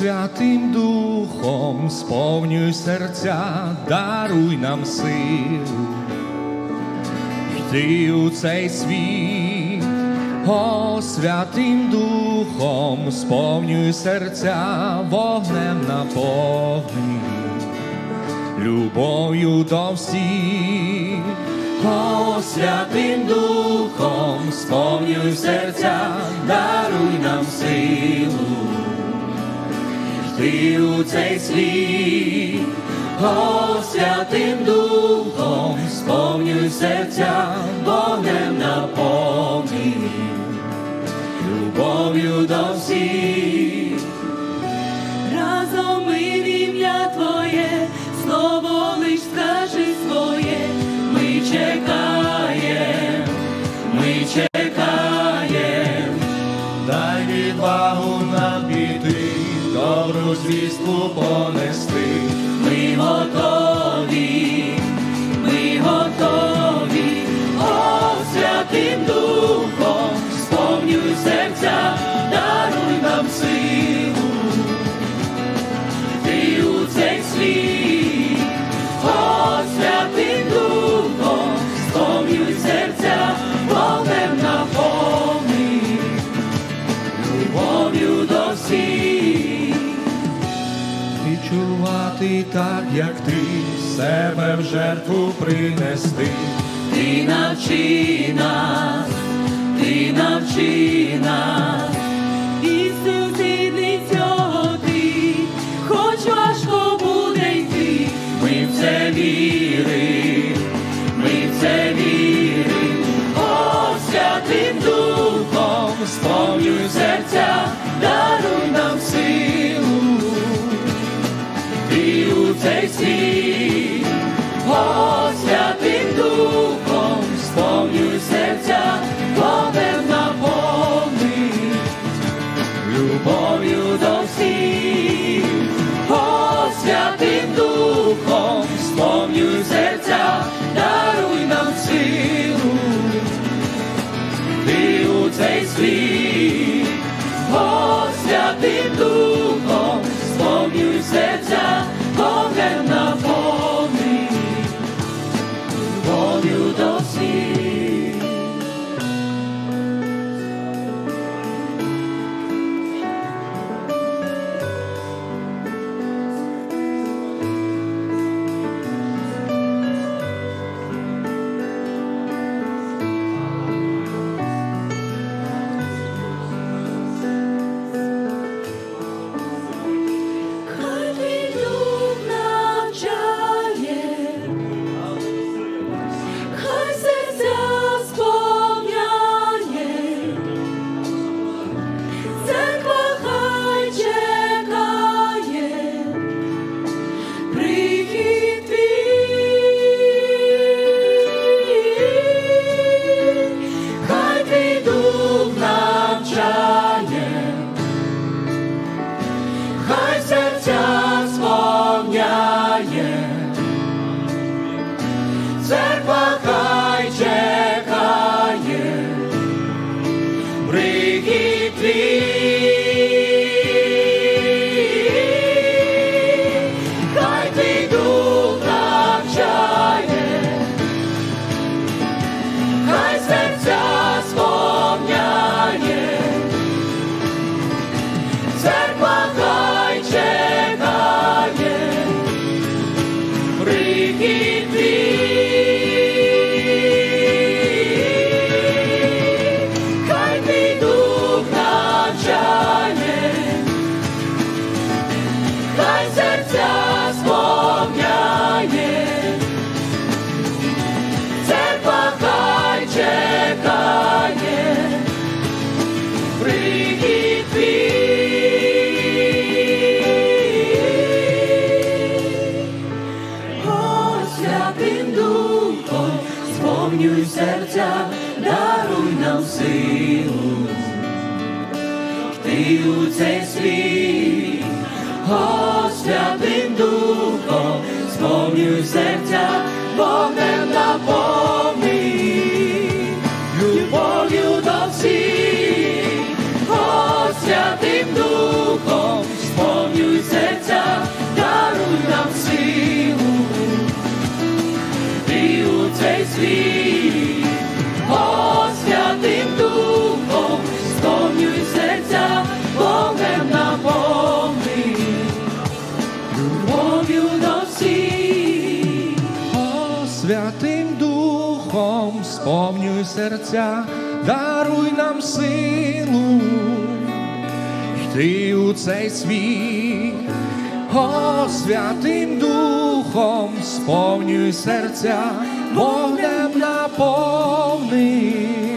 Святим Духом сповнюй серця, даруй нам силу, йти у цей світ, о Святим Духом сповнюй серця, вогнем наповни, любов'ю до всіх, о Святим Духом сповнюй серця, даруй нам силу йти у цей світ, о Святим Духом сповнюй серця, вогнем наповни, любов'ю до всіх. понести. Ти, себе в жертву принести. Ти навчи нас, ти навчи нас, світ, о Святим Духом, сповнюй серця, вогнем наповни, любов'ю до всіх, о Святим Духом, сповнюй серця, Хай серця сповняє, церква хай прихід твій, хай твій дух навчає, хай серця сповняє, церква хай чекає, прихід твій. Сповнюй серця, даруй нам силу, ти у цей світ, О, Святим Духом, сповнюй серця, вогнем наповни, сповнюй серця, даруй нам силу йти у цей світ, О, святим Духом сповнюй серця, вогнем наповни.